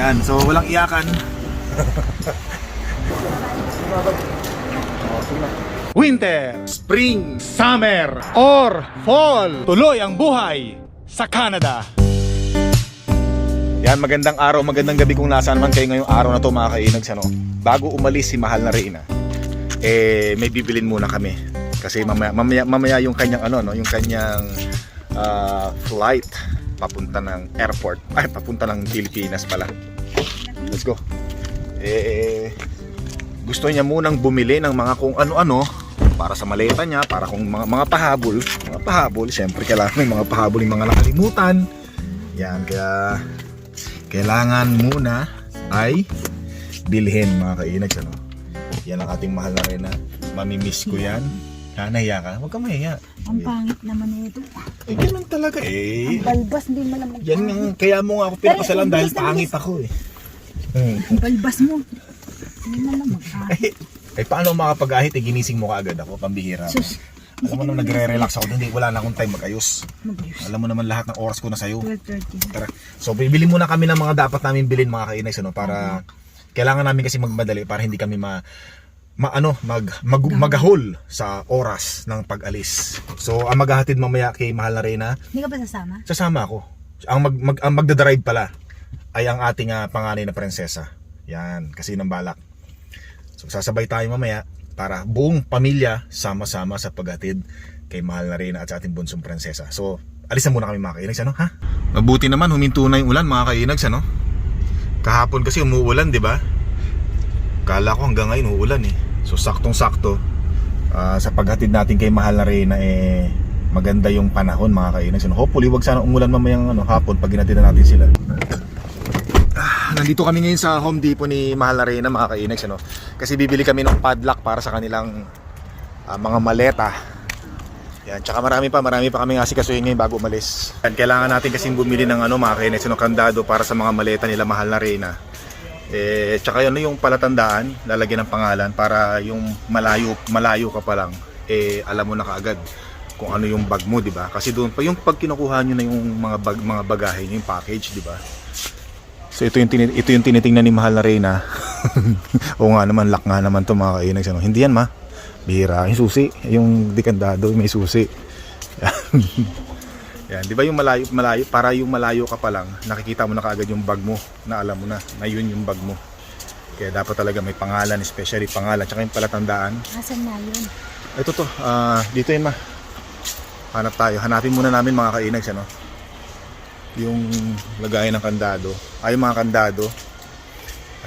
Yan, so walang iyakan. Winter, Spring, Summer, or Fall. Tuloy ang buhay sa Canada. Yan, magandang araw, magandang gabi kung nasaan man kayo ngayong araw na to mga kainags. Ano? Bago umalis si Mahal na Reyna, eh, may bibilin muna kami. Kasi mamaya, mamaya, mamaya yung kanyang, ano, no, yung kanyang ah, flight papunta ng airport. Ay, papunta ng Pilipinas pala. Let's go. Eh, gusto niya munang bumili ng mga kung ano-ano para sa maleta niya, para kung mga, mga pahabol. Mga pahabol, syempre kailangan may mga pahabol yung mga nakalimutan. Yan, kaya kailangan muna ay bilhin mga kainags ano. Yan ang ating mahal na rin na mamimiss ko yan. Ha, nahiya ka? Huwag ka mahiya. Ang pangit naman nito. Eh, ganun talaga eh. Ang balbas, hindi mo lang Yan nga, kaya mo nga ako pinakasalan Pero, dahil pangit ako eh. Ang balbas mo. Hindi mo lang mag Eh, eh paano makapag-ahit eh, ginising mo kaagad ako, pambihira. Sus. Alam mo naman, nagre-relax ako, hindi, wala na akong time mag-ayos. Mag-ayos. Alam mo naman lahat ng oras ko na sa'yo. 12.30. Tara. So, bibili muna kami ng mga dapat namin bilhin mga kainags, ano, para kailangan namin kasi magmadali para hindi kami ma, ma ano, mag, mag, magahol sa oras ng pag-alis. So, ang maghahatid mamaya kay Mahal na Reyna, Hindi ka ba sasama? sasama ako. Ang, mag, mag, ang magdadrive pala ay ang ating ah, panganay na prinsesa. Yan, kasi ng balak. So, sasabay tayo mamaya para buong pamilya sama-sama sa paghatid kay Mahal na Reyna at sa ating bunsong prinsesa. So, alis na muna kami mga kainags, ano ha? Mabuti naman, huminto na yung ulan mga kainags, ano? Kahapon kasi umuulan, di ba? Kala ko hanggang ngayon uulan eh. So, saktong-sakto ah, sa paghatid natin kay Mahal na Reyna eh maganda yung panahon mga kainags. ano? Hopefully, wag sana umulan mamayang ano, hapon pag ginatid na natin sila. Nandito kami ngayon sa Home Depot ni Mahal na Reyna mga kainags ano. Kasi bibili kami ng padlock para sa kanilang ah, mga maleta. Yan, tsaka marami pa, marami pa kami asikasuhin ngayon bago umalis. Yan, kailangan natin kasi bumili ng ano mga kainags ano, kandado para sa mga maleta nila Mahal na Reyna. Eh, tsaka yun yung palatandaan, lalagyan ng pangalan para yung malayo, malayo ka pa lang, eh alam mo na kaagad kung ano yung bag mo, di ba? Kasi doon pa yung pag kinukuha niyo na yung mga bag, mga bagahe, yung package, di ba? So ito yung tini- ito yung tinitingnan ni Mahal na Reyna. Oo nga naman, lock nga naman to mga kainags. Ano? Hindi yan ma. Bihira. Yung susi, yung dikandado, may susi. yan, di ba yung malayo, malayo, para yung malayo ka pa lang, nakikita mo na kaagad yung bag mo, na alam mo na, na yun yung bag mo. Kaya dapat talaga may pangalan, especially pangalan, tsaka yung palatandaan. Asan na yun? Ito to, ah, dito yun ma. Hanap tayo. Hanapin muna namin mga kainags, ano? Yung lagayan ng kandado. Ay, mga kandado.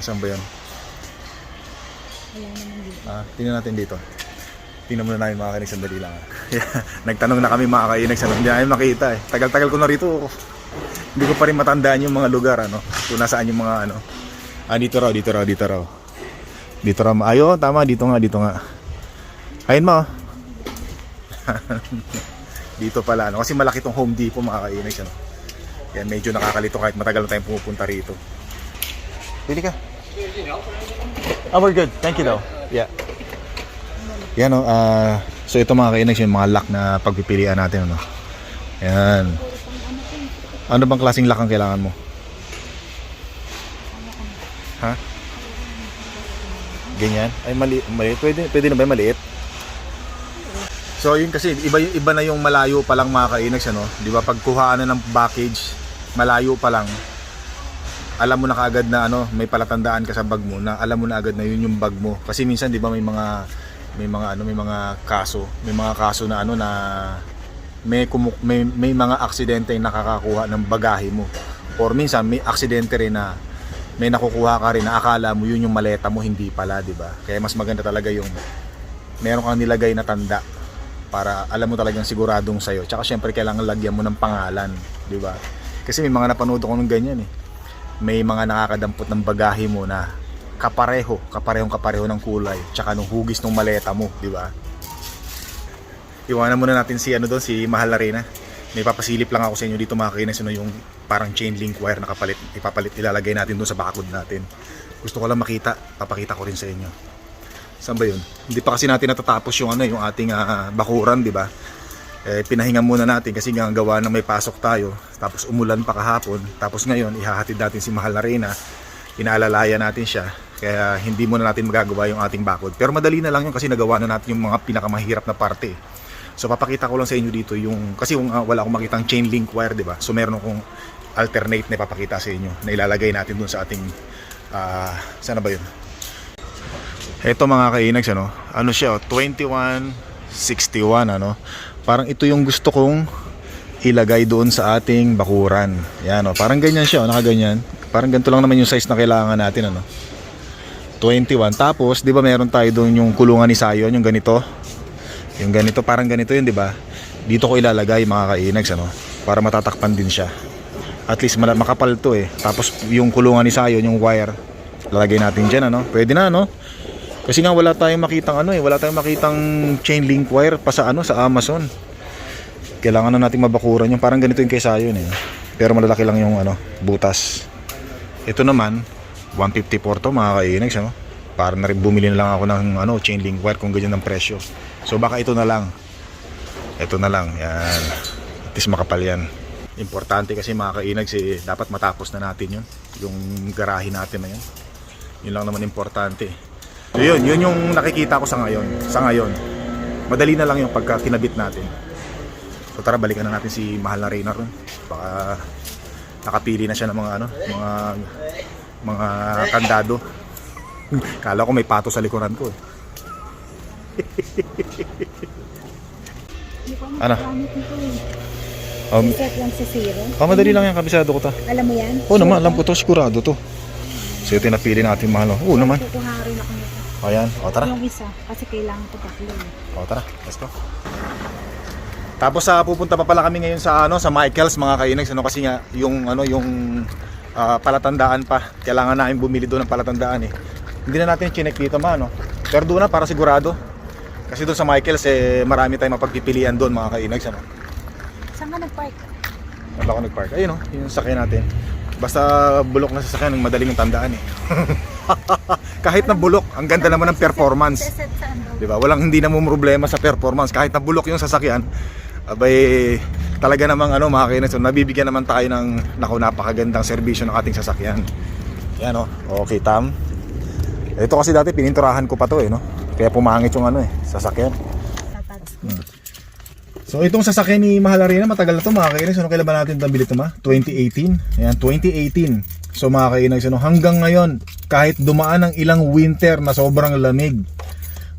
Asan ba yun? Wala naman dito. Ah, tingnan natin dito. Tingnan muna namin mga kainags, sandali lang. Nagtanong na kami mga kainags, ano? Hindi namin makita eh. Tagal-tagal ko na rito. Hindi ko pa rin matandaan yung mga lugar, ano? Kung nasaan yung mga, ano. Ah, dito raw, dito raw, dito raw. Dito raw. Ayo, tama, dito nga, dito nga. Ayun mo. dito pala, ano? Kasi malaki tong Home Depot mga kainags, ano? Yan, medyo nakakalito kahit matagal na tayong pumupunta rito. Bili ka. Oh, we're good. Thank you daw. Yeah. Yan o. ah, so ito mga kainags yung mga lock na pagpipilian natin. Ano? Yan. Ano bang klaseng lock ang kailangan mo? Ha? Ganyan? Ay mali, mali. Pwede, pwede na ba maliit? So yun kasi iba iba na yung malayo pa lang mga kainags ano, 'di ba? Pagkuhaan na ng package, malayo pa lang. Alam mo na kaagad na ano, may palatandaan ka sa bag mo na alam mo na agad na yun yung bag mo. Kasi minsan 'di ba may mga may mga ano, may mga kaso, may mga kaso na ano na may kumu- may, may mga aksidente yung nakakakuha ng bagahe mo. Or minsan may aksidente rin na may nakukuha ka rin na akala mo yun yung maleta mo hindi pala, 'di ba? Kaya mas maganda talaga yung meron kang nilagay na tanda para alam mo talagang siguradong sa'yo. Tsaka syempre kailangan lagyan mo ng pangalan, di ba? Kasi may mga napanood ko ng ganyan eh. May mga nakakadampot ng bagahe mo na kapareho, kaparehong kapareho ng kulay, tsaka nung hugis ng maleta mo, di ba? Iwanan muna natin si ano doon, si Mahal na Reyna. May papasilip lang ako sa inyo dito mga kainis, ano yung parang chain link wire na kapalit, ipapalit, ilalagay natin doon sa bakod natin. Gusto ko lang makita, papakita ko rin sa inyo. Saan ba yun? Hindi pa kasi natin natatapos yung ano, yung ating ah, bakuran, di ba? Eh, pinahinga muna natin kasi nga gawa ng may pasok tayo. Tapos umulan pa kahapon. Tapos ngayon, ihahatid natin si Mahal na Reyna. inaalalayan natin siya. Kaya hindi muna natin magagawa yung ating backhoe. Pero madali na lang yun kasi nagawa na natin yung mga pinakamahirap na parte. So papakita ko lang sa inyo dito yung kasi yung, ah, wala akong makitang chain link wire, 'di ba? So meron akong alternate na ipapakita sa inyo na ilalagay natin dun sa ating ah sana ba 'yun? Ito mga kainags ano, ano siya, oh, 2161 ano. Parang ito yung gusto kong ilagay doon sa ating bakuran. Yan oh, parang ganyan siya, oh, nakaganyan. Parang ganito lang naman yung size na kailangan natin ano. 21. Tapos, 'di ba meron tayo doon yung kulungan ni Sayon, yung ganito. Yung ganito, parang ganito 'yun, 'di ba? Dito ko ilalagay mga kainags ano, para matatakpan din siya. At least makapal to eh. Tapos yung kulungan ni Sayon, yung wire, lalagay natin diyan ano. Pwede na no? Kasi nga wala tayong makitang ano eh, wala tayong makitang chain link wire pa sa ano sa Amazon. Kailangan na nating mabakuran yung parang ganito yung kay Sayon eh. Pero malalaki lang yung ano, butas. Ito naman, 154 to mga kainags ano. Para na rin bumili na lang ako ng ano, chain link wire kung ganyan ang presyo. So baka ito na lang. Ito na lang, yan. At least makapal yan. Importante kasi mga kainags eh, dapat matapos na natin yun. Yung garahe natin na yun. Yun lang naman importante. So yun, yun yung nakikita ko sa ngayon. Sa ngayon. Madali na lang yung pagka kinabit natin. So tara balikan na natin si Mahal na Reyna ron. Baka nakapili na siya ng mga ano, mga mga kandado. Kala ko may pato sa likuran ko. eh. Ano? Um, Set lang sa zero. oh, madali lang yan, kabisado ko ta. Alam mo yan? Oo naman, alam ko to, sigurado to. So ito yung napili natin mahal. Oo naman. Kukuha rin ako nito. O yan, o tara. Yung isa, kasi kailangan ko tatlo eh. O tara, let's go. Tapos sa pupunta pa pala kami ngayon sa ano sa Michaels mga kainags ano kasi nga yung ano yung ah, palatandaan pa. Kailangan namin bumili doon ng palatandaan eh. Hindi na natin chinek dito ma no. Pero doon na para sigurado. Kasi doon sa Michaels eh marami tayong mapagpipilian doon mga kainags ano. Saan ka nag-park? Wala ako nag-park. Ayun oh, yung sakyan natin. Basta bulok na sasakyan, madaling yung tandaan eh. Kahit na bulok, ang ganda naman ng performance. Di ba? Walang hindi na problema sa performance kahit na bulok yung sasakyan. Abay talaga namang ano mga so, nabibigyan naman tayo ng naku napakagandang serbisyo ng ating sasakyan. Yan oh. Okay, Tam. Ito kasi dati pininturahan ko pa to eh, no. Kaya pumangit yung ano eh, sasakyan. Ko. So itong sasakyan ni Mahal Arena, matagal na to mga kainis. Ano kailan ba natin nabili ito ma? 2018. Ayan, 2018. So mga kainis, ano, hanggang ngayon, kahit dumaan ng ilang winter na sobrang lamig,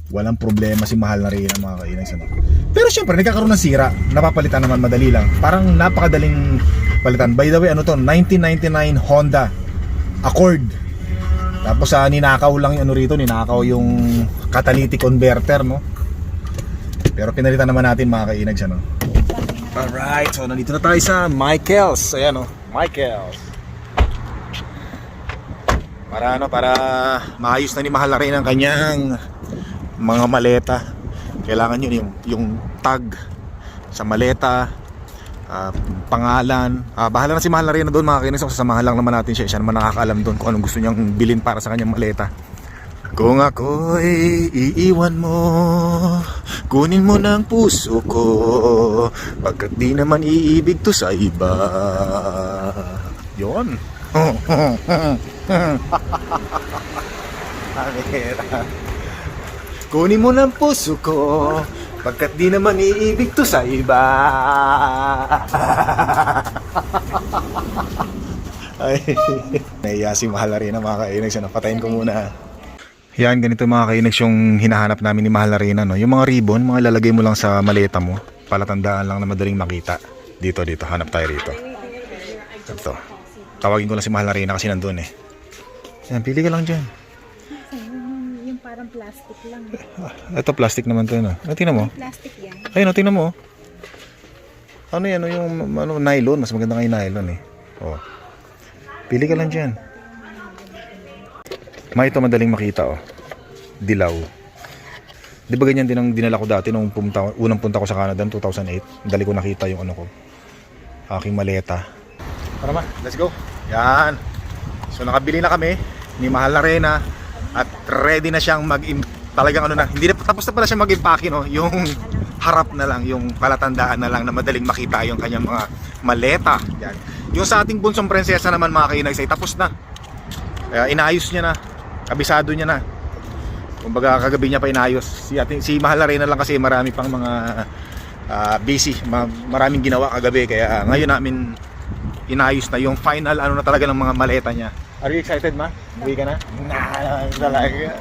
walang problema si Mahal na Reyna mga kainis. Ano. Pero syempre, nagkakaroon ng sira. Napapalitan naman madali lang. Parang napakadaling palitan. By the way, ano to? 1999 Honda Accord. Tapos sa ninakaw lang yung ano rito, ninakaw yung catalytic converter, no? Pero pinalitan naman natin mga kainags, ano? Alright, so nandito na tayo sa Michaels. Ayan, oh. Michaels. Para ano, para maayos na ni Mahal na rin ang kanyang mga maleta. Kailangan yun yung, yung tag sa maleta, ah, pangalan. Ah, bahala na si Mahal na rin na doon mga kainis. So, sasamahan lang naman natin siya. Siya naman nakakaalam doon kung anong gusto niyang bilhin para sa kanyang maleta. Kung ako'y iiwan mo Kunin mo ng puso ko Pagkat di naman iibig to sa iba Yon Amira Kunin mo ng puso ko Pagkat di naman iibig to sa iba Ay, naiya si Mahal na rin mga kainags. Ano, patayin ko muna. Yan, ganito mga kainags yung hinahanap namin ni Mahal na rin. Ano. Yung mga ribbon, mga lalagay mo lang sa maleta mo. Palatandaan lang na madaling makita. Dito, dito. Hanap tayo rito. Ito. Tawagin ko lang si Mahal na rin kasi nandun eh. Yan, pili ka lang dyan. Yung, parang plastic lang. Ito, plastic naman to. Ano. Ah, tingnan mo. Plastic yan. Ayun, oh, tingnan mo. oh. Ano yan, oh, yung ano, nylon. Mas maganda nga yung nylon eh. Oh. Pili ka lang dyan. Ma, ito madaling makita oh. Dilaw. Di ba ganyan din ang dinala ko dati nung pumunta, unang punta ko sa Canada noong 2008. Dali ko nakita yung ano ko. Aking maleta. Tara ma, let's go. Yan. So nakabili na kami ni Mahal na at ready na siyang mag talagang ano na, hindi na tapos na pala siya mag-impake no, yung harap na lang, yung palatandaan na lang na madaling makita yung kanyang mga maleta. Yan. Yung sa ating bunsong prinsesa naman mga kainags ay tapos na. Kaya inayos niya na. Kabisado niya na. Kumbaga kagabi niya pa inayos. Si, ating, si Mahal na lang kasi marami pang mga ah, busy. Ma- maraming ginawa kagabi. Kaya ngayon namin inayos na yung final ano na talaga ng mga maleta niya. Are you excited ma? Uwi ka na? Na, talaga.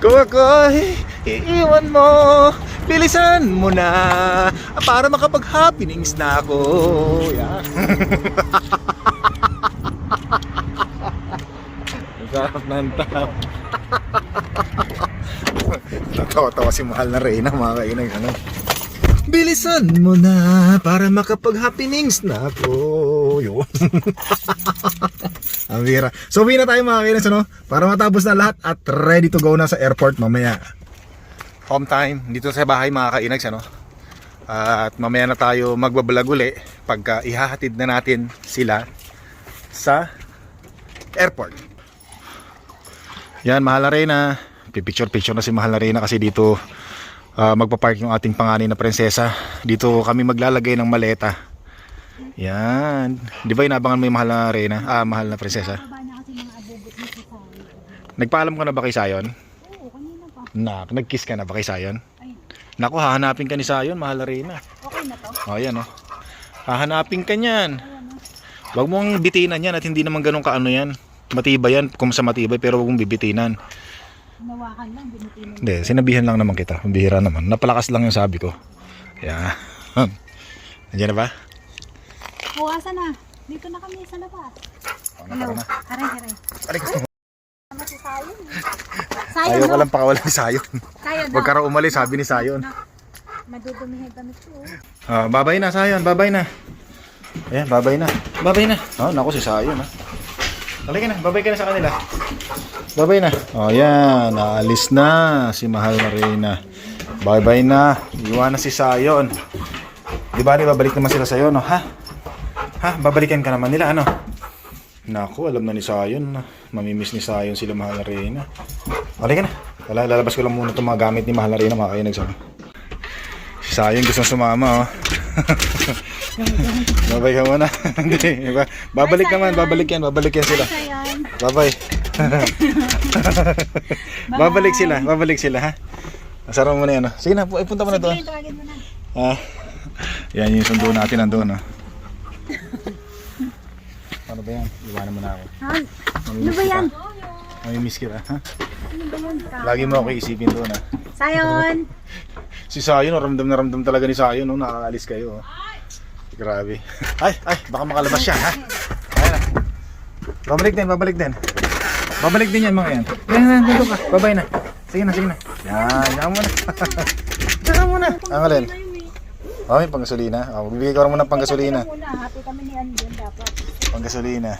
Kung ako'y iiwan mo, bilisan mo na para makapag-happenings na ako. Yeah. Ang sarap ng tao. Natawa-tawa si mahal na Reyna, mga kainag, ano. Bilisan mo na para makapag-happenings na ako. Yun. Ang bira. So, uwi na tayo mga kainag, ano, para matapos na lahat at ready to go na sa airport mamaya. Home time, dito sa bahay mga kainags, ano. At mamaya na tayo magbabalag uli pagka ihahatid na natin sila sa airport. Yan, mahal na Reyna. Pipicture-picture na si mahal na Reyna kasi dito ah, magpapark yung ating panganay na prinsesa. Dito kami maglalagay ng maleta. Yan. Di ba inabangan mo yung mahal na Reyna? Ah, mahal na prinsesa. Nagpaalam ka na ba kay Sayon? Oo, kanina pa. Nak, nag-kiss ka na ba kay Sayon? Ay, Naku, hahanapin ka ni Sayon, mahal na Reyna. okay na to. O, yan o. Hahanapin ka niyan. Huwag mong bitinan yan at hindi naman ganun kaano yan. Matibay yan, kung sa matibay, pero huwag mong bibitinan. Nawakan lang, binitinan. Hindi, sinabihan lang naman kita. Bihira naman. Napalakas lang yung sabi ko. Yan. Nandiyan na ba? Buwasan na. Dito na kami sa labas. O, natara na. Haray, haray. Aray, gusto mo. Si Sayon. Sayon, Ayaw no? ka lang pakawalan ni Sayon. Sayon, Huwag ka raw umalis, sabi ni Sayon. Madudumihin damit ko. oh. Ah, babay na, Sayon. Babay na. Ayan, babay na. Babay na. Oh, naku si Sayon, ha. Halika na, babay ka na sa kanila. Babay na. Oh, yan. Naalis na si Mahal na Reyna. Bye-bye na. Iwan na si Sayon. Di ba, di babalik naman sila sa'yo, no? Ha? Ha? Babalikan ka naman nila, ano? Naku, alam na ni Sayon. na Mamimiss ni Sayon sila Mahal na Reyna. Halika na. Wala, lalabas ko lang muna itong mga gamit ni Mahal na Reyna, mga kainag sa Si Sayon gusto sumama, oh. Babay ka muna. Hindi, iba. Babalik naman, babalik yan, babalik yan sila. Sayon. Bye-bye. babalik sila, babalik sila, ha? Asara mo na yan, oh. Sige na, pu- punta mo na doon. Sige, tawagin mo na. Ah, yan yung sundo natin nandun, oh. Ba yan? Iwanan mo na ako. Ha? Ano ba yan? Mamimiss kita, ha? Ano ba yan? Lagi mo ako isipin doon, ha? Sayon! Si Sayon, oh, ramdam na ramdam talaga ni Sayon, no? Nakakaalis kayo, oh. Grabe. Ay, ay, baka makalabas siya, ha? Ayan na. Babalik din, babalik din. Babalik din yan, mga yan. Yan, yan, dito ka. Babay na. Sige na, sige na. Yan, yan mo na. Yan mo na. Ang alin? Oh, may panggasolina. Oh, bibigay ko rin muna ng panggasolina. Muna, happy kami ni Andon dapat. Panggasolina.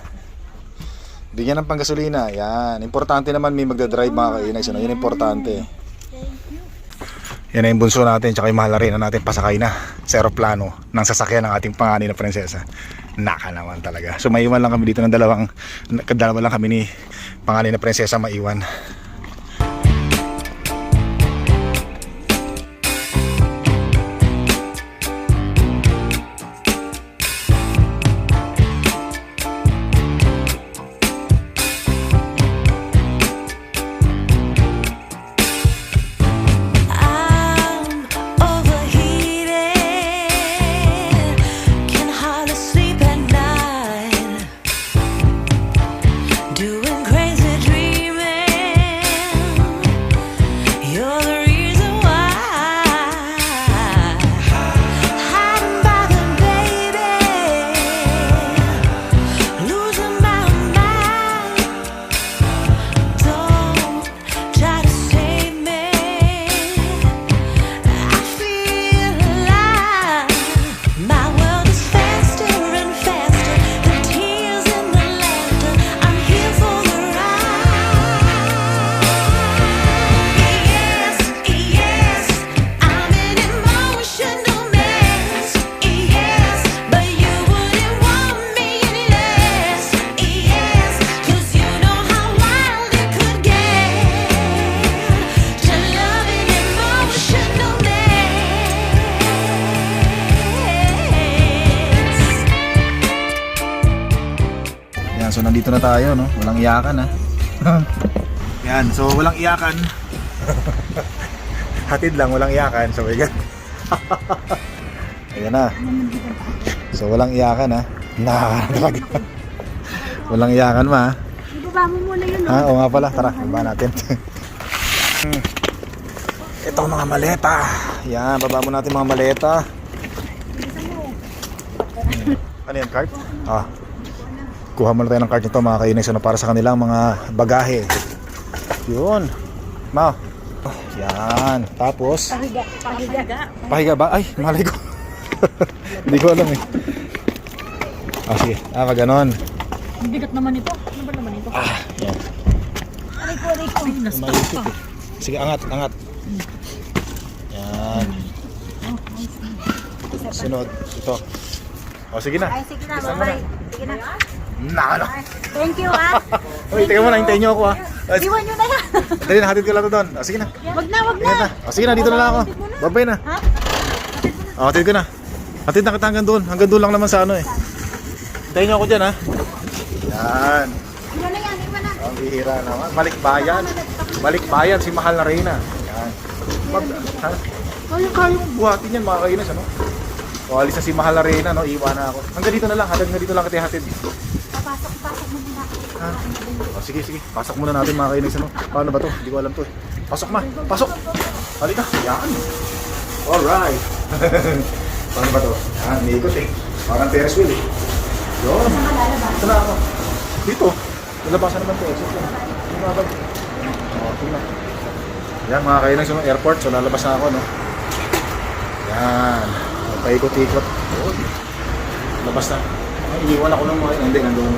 Bigyan ng panggasolina. Yan. Importante naman may magdadrive mga kainags. Ano? Yun importante. Yan na yung bunso natin. Tsaka yung mahal na rin na natin pasakay na sa aeroplano ng sasakyan ng ating panganay na prinsesa. Naka naman talaga. So maiwan lang kami dito ng dalawang, dalawa lang kami ni panganay na prinsesa maiwan. Nandito na tayo, no? Walang iyakan, ha? Yan, so walang iyakan. Hatid lang, walang iyakan. So, ayan. ayan na. So, walang iyakan, ha? Na, talaga. walang iyakan, ma? Ibaba mo muna yun. Ha, oo nga pala. Tara, baba natin. Ito ang mga maleta. Yan, baba mo natin mga maleta. Ano yan, card? Ah. Kuha muna tayo ng card nito mga kainis ano, para sa kanilang mga bagahe. Yun. Ma. Yan. Tapos, Pahiga. Pahiga. pahiga ba? Ay, malay ko. Hindi ko alam eh. Ah, sige. Ah, pag ganon. Ang bigat naman ito. Ano ba naman ito? Ah, yan. Aray ko, aray ko. Umayipit eh. Sige, angat, angat. Yan. Sunod. Ito. O, sige na. Ay, sige na, bye. Sige na. Na, ano? Thank you, ah. Uy, teka mo na, hintayin niyo ako ah. Ah, Iwan nyo na yan. Dali na, hatid ko lang to doon. O, sige na. Wag na, wag na. Ingat na. O, sige na, dito na lang ako. Babay na. Ha? O, hatid ko na. Hatid na kita hanggang doon. Hanggang doon lang naman sa ano eh. Hintayin niyo ako dyan ha. Yan. Iwan na yan, iwan na. Ang bihira naman. Balikbayan. Balikbayan si Mahal na Reyna. Yan. Mag, ha? Kaya kaya kong buhatin yan mga kainis ano. O alis na si Mahal na Reyna no. Iwan na ako. Hanggang dito na lang. Hanggang dito lang kita hatid. Papasok, pasok mo muna. Ha? O sige sige. Pasok muna natin mga kainis ano. Paano ba to? Hindi ko alam to eh. Pasok ma. Pasok. Halika. Yan. Alright. Paano ba to? Yan. Niikot eh. Parang Ferris wheel eh. Yun. Ito na ako. Dito. Nalabasan naman to. Exit lang. Yung mga bag. O, sige na. Yan mga kainis yung airport. So lalabas na ako no. Yan. Paikot-ikot. Labas na. Ay, iniwan ako ng mga hindi nandun.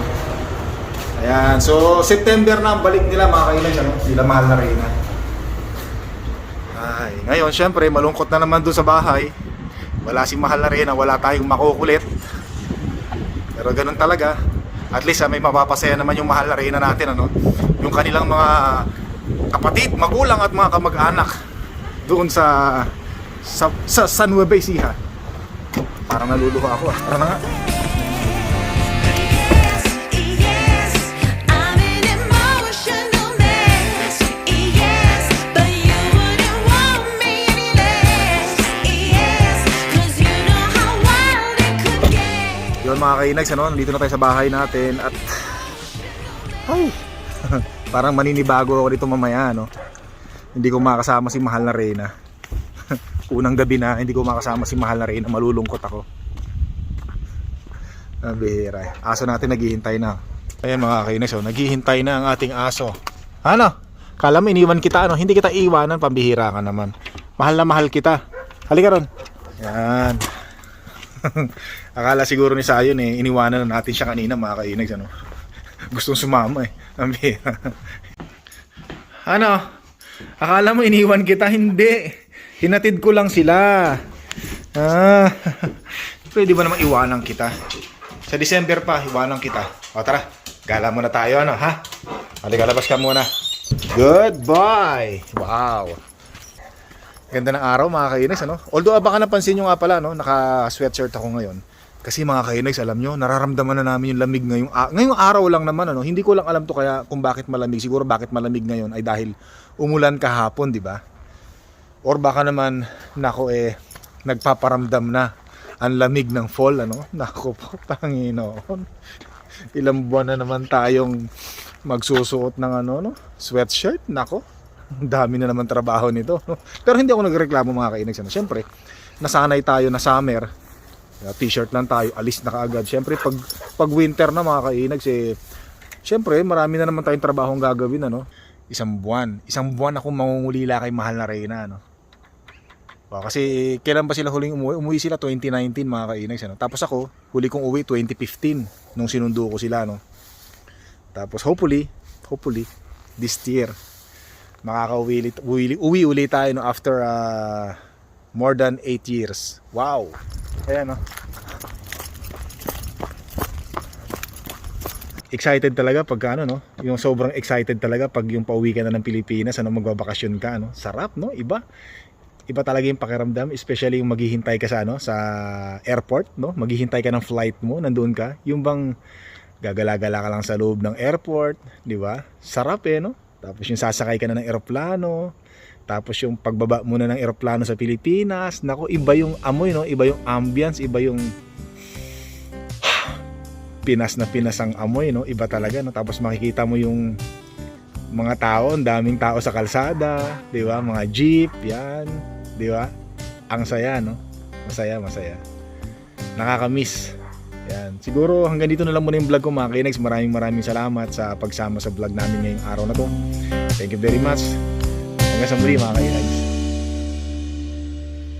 Ayan. So September na ang balik nila mga kainis ano. Sila mahal na rin Ay, ngayon syempre malungkot na naman doon sa bahay. Wala si mahal na rin wala tayong makukulit. Pero ganun talaga. At least ah, may mapapasaya naman yung mahal na reyna natin ano. Yung kanilang mga kapatid, magulang at mga kamag-anak doon sa sa, sa San Nueve Ecija. Parang naluluha ako ah. Tara na nga. Mga kainags, ano, nandito na tayo sa bahay natin at ay, parang maninibago ako dito mamaya, no. Hindi ko makasama si Mahal na Reyna. Unang gabi na, hindi ko makasama si Mahal na Reyna, malulungkot ako. Ang bihira. Aso natin naghihintay na. Ayan mga kainags, oh, naghihintay na ang ating aso. Ano? Kala mo iniwan kita, ano? Hindi kita iwanan, pambihira ka naman. Mahal na mahal kita. Halika ron. Yan. Akala siguro ni Sayon eh, iniwanan na natin siya kanina mga kainags ano. Gustong sumama eh. Ang ano? Akala mo iniwan kita? Hindi. Hinatid ko lang sila. Ah. Pwede ba namang iwanan kita? Sa December pa, iwanan kita. O tara, gala muna tayo ano ha? Halika, labas ka muna. Goodbye! Wow! Ganda ng araw mga kainex ano. Although ah, baka napansin nyo nga pala no, naka sweatshirt ako ngayon. Kasi mga kainex, alam nyo, nararamdaman na namin yung lamig ngayong a- ngayong araw lang naman ano. Hindi ko lang alam to kaya kung bakit malamig. Siguro bakit malamig ngayon ay dahil umulan kahapon, di ba? Or baka naman nako eh nagpaparamdam na ang lamig ng fall ano. Nako po, Panginoon. Ilang buwan na naman tayong magsusuot ng ano no, sweatshirt. Nako. Ang dami na naman trabaho nito. Pero hindi ako nagreklamo mga kainags. Ano? Siyempre, nasanay tayo na summer. T-shirt lang tayo, alis na kaagad. Siyempre, pag, pag winter na mga kainags, eh, siyempre, marami na naman tayong trabahong gagawin. Ano? Isang buwan. Isang buwan akong mangungulila kay Mahal na Reyna. Ano? Wow, kasi kailan ba sila huling umuwi? Umuwi sila 2019 mga kainags. Ano? Tapos ako, huli kong uwi 2015 nung sinundo ko sila. No? Tapos hopefully, hopefully, this year, makakauwi uwi, uwi ulit tayo no, after uh, more than 8 years. Wow! Ayan no. Excited talaga pag ano no, yung sobrang excited talaga pag yung pauwi ka na ng Pilipinas, ano magbabakasyon ka no. Sarap no, iba. Iba talaga yung pakiramdam, especially yung maghihintay ka sa ano sa airport no, maghihintay ka ng flight mo, nandoon ka. Yung bang Gagala-gala ka lang sa loob ng airport, di ba? Sarap eh, no? Tapos yung sasakay ka na ng eroplano, tapos yung pagbaba mo na ng eroplano sa Pilipinas, nako iba yung amoy, no? Iba yung ambience, iba yung Pinas na Pinas ang amoy, no? Iba talaga, no? Tapos makikita mo yung mga tao, ang daming tao sa kalsada, di ba? Mga jeep, yan, di ba? Ang saya, no? Masaya, masaya. Nakaka-miss. Yan. Siguro hanggang dito na lang muna yung vlog ko mga kinex. Maraming maraming salamat sa pagsama sa vlog namin ngayong araw na to. Thank you very much. Hanggang sa muli mga kinex.